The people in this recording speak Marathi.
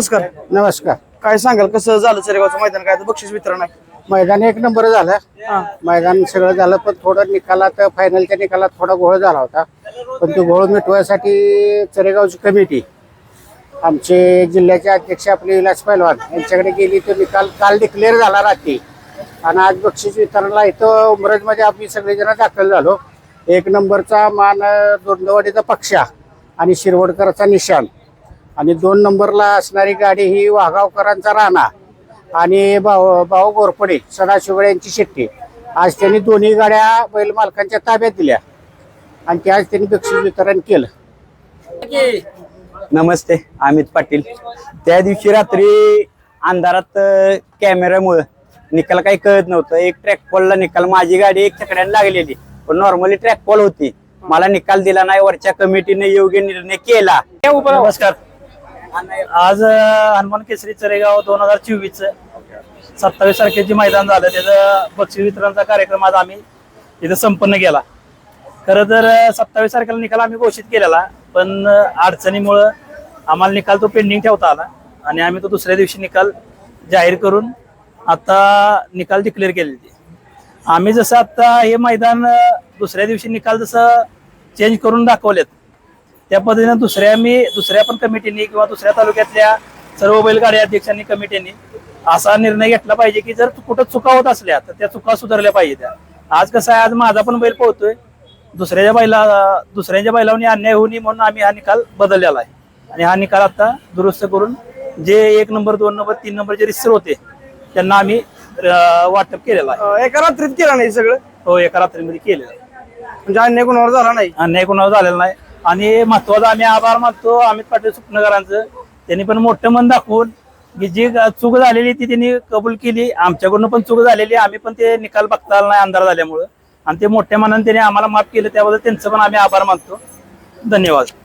नमस्कार. नमस्कार. काय सांगाल कसं झालं चरेगावचं मैदान? काय बक्षीस वितरण आहे? मैदान एक नंबर झालं. हा. मैदान सगळं झालं पण थोडं निकालात फायनलच्या निकालात थोडा घोळ झाला होता. पण तो घोळ मिटवायसाठी चरेगावची कमिटी आमचे जिल्ह्याचे अध्यक्ष आपले विलास पैलवान यांच्याकडे गेली. तो निकाल काल डिक्लेअर झाला रात्री. आणि आज बक्षीस वितरणला इथं उमरजमध्ये आम्ही सगळेजण दाखल झालो. एक नंबरचा मान दोंडवाडीचा पक्षा आणि शिरवडकरचा निशान आणि दोन नंबरला असणारी गाडी ही वाघावकरांचा राणा आणि भाऊ भाऊ गोरपडे सदाशिवगडे यांची शेट्टी. आज त्यांनी दोन्ही गाड्या बैल मालकांच्या ताब्यात दिल्या. आणि ते आज त्यांनी बक्षीस वितरण केलं. नमस्ते अमित पाटील. त्या दिवशी रात्री अंधारात कॅमेऱ्यामुळं निकाल काही कळत नव्हतं. एक ट्रॅक पॉलला निकाल. माझी गाडी एक छकड्याने लागलेली. पण नॉर्मली ट्रॅक पॉल होती. मला निकाल दिला नाही वरच्या कमिटीने योग्य निर्णय केला. नमस्कार. आज हनुमान केसरी चरेगाव दोन हजार चोवीस सत्तावीस तारखेचे मैदान झालं. त्याचं बक्षीस वितरणचा कार्यक्रम आज आम्ही इथं संपन्न केला. खरं तर सत्तावीस तारखेला निकाल आम्ही घोषित केलेला पण अडचणीमुळं आम्हाला निकाल तो पेंडिंग ठेवता आला आणि आम्ही तो दुसऱ्या दिवशी निकाल जाहीर करून आता निकाल डिक्लेअर केलेली आम्ही जसं आता हे मैदान दुसऱ्या दिवशी निकाल जसं चेंज करून दाखवलेत त्या पद्धतीने दुसऱ्या मी दुसऱ्या पण कमिटीने किंवा दुसऱ्या तालुक्यातल्या सर्व बैलगाडी अध्यक्षांनी कमिटीने असा निर्णय घेतला पाहिजे की जर कुठं चुका होत असल्या तर त्या चुका सुधारल्या पाहिजे त्या. आज कसं आहे आज माझा पण बैल पोहतोय दुसऱ्याच्या बैला दुसऱ्यांच्या बैलावनी अन्याय होऊ नये म्हणून आम्ही हा निकाल बदललेला आहे. आणि हा निकाल आता दुरुस्त करून जे एक नंबर दोन नंबर तीन नंबर जे रिस्टर होते त्यांना आम्ही वाटप केलेलं आहे. एका रात्रीत केलं नाही सगळं? हो एका रात्रीमध्ये केलेलं आहे. म्हणजे अन्याय कोणावर झाला नाही? अन्याय कोणावर झालेला नाही. आणि महत्त्वाचा आम्ही आभार मानतो अमित पाटील सुपनगरांचं. त्यांनी पण मोठं मन दाखवून की जी चूक झालेली ती त्यांनी कबूल केली. आमच्याकडून पण चूक झालेली. आम्ही पण ते निकाल बघता आला नाही अंधार झाल्यामुळं. आणि ते मोठ्या मनाने त्यांनी आम्हाला माफ केलं त्याबद्दल त्यांचं पण आम्ही आभार मानतो. धन्यवाद.